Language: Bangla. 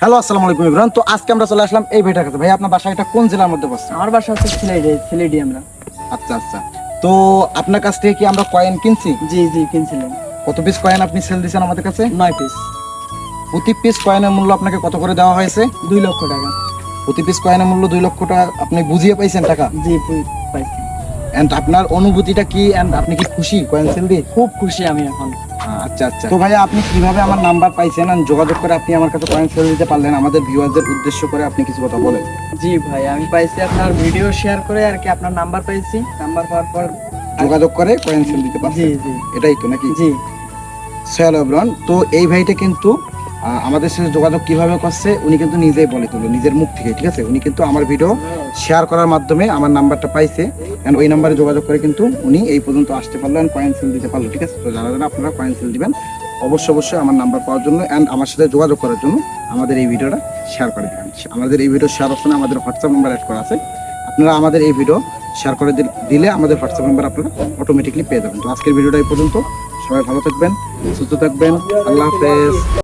হ্যালো আসসালামু আলাইকুম তো আজকে আমরা চলে আসলাম এই ভাইটার কাছে। ভাই আপনার বাসা এটা কোন জেলার মধ্যে বসছে আমার বাসা হচ্ছে সিলেটে সিলেটি আমরা। আচ্ছা আচ্ছা। তো আপনার কাছ থেকে কি আমরা কয়েন কিনছি? জি জি কিনছিলাম। কত পিস কয়েন আপনি সেল দিয়েছেন আমাদের কাছে? নয় পিস প্রতি পিস কয়েনের মূল্য আপনাকে কত করে দেওয়া হয়েছে? দুই লক্ষ টাকা। প্রতি পিস কয়েনের মূল্য দুই লক্ষ টাকা। আপনি বুঝিয়ে পাইছেন টাকা? জি পাইছি। এন্ড আপনার অনুভূতিটা কি? এন্ড আপনি কি খুশি? কয়েন সেল দিয়ে খুব খুশি আমি এখন। আচ্ছা আচ্ছা। তো ভাইয়া আপনি কীভাবে আমার নাম্বার পাইছেন? And যোগাযোগ করে আপনি আমার কাছে কয়েন সেল দিতে পারলেন আমাদের ভিউয়ারদের উদ্দেশ্য করে আপনি কিছু কথা বলেন। জি ভাই আমি পাইছি আপনার ভিডিও শেয়ার করে আর কি আপনার নাম্বার পাইছি। নাম্বার পাওয়ার পর যোগাযোগ করে কয়েন সেল দিতে পারছি জি জি। এটাই তো নাকি? জি। সোহেল এব্রন তো এই ভাইটা কিন্তু আমাদের সাথে যোগাযোগ কীভাবে করছে, উনি কিন্তু নিজেই বলে তুলো, নিজের মুখ থেকে, ঠিক আছে? উনি কিন্তু আমার ভিডিও শেয়ার করার মাধ্যমে আমার নাম্বারটা পাইছে এন্ড ওই নাম্বারে যোগাযোগ করে কিন্তু উনি এই পর্যন্ত আসতে পারল এন্ড কয়েন সেল দিতে পারল, ঠিক আছে? তো যারা যারা আপনারা কয়েন সেল দিবেন, অবশ্যই অবশ্যই আমার নাম্বার পাওয়ার জন্য এন্ড আমার সাথে যোগাযোগ করার জন্য আমাদের এই ভিডিওটা শেয়ার করে দেবেন। আমাদের এই ভিডিও শেয়ার অপশনে আমাদের হোয়াটসঅ্যাপ নাম্বার অ্যাড করা আছে। আপনারা আমাদের এই ভিডিও শেয়ার করে দিলে আমাদের হোয়াটসঅ্যাপ নাম্বার আপনারা অটোমেটিকলি পেয়ে যাবেন। তো আজকের ভিডিওটা এই পর্যন্ত। সবাই ভালো থাকবেন, সুস্থ থাকবেন। আল্লাহ হাফেজ।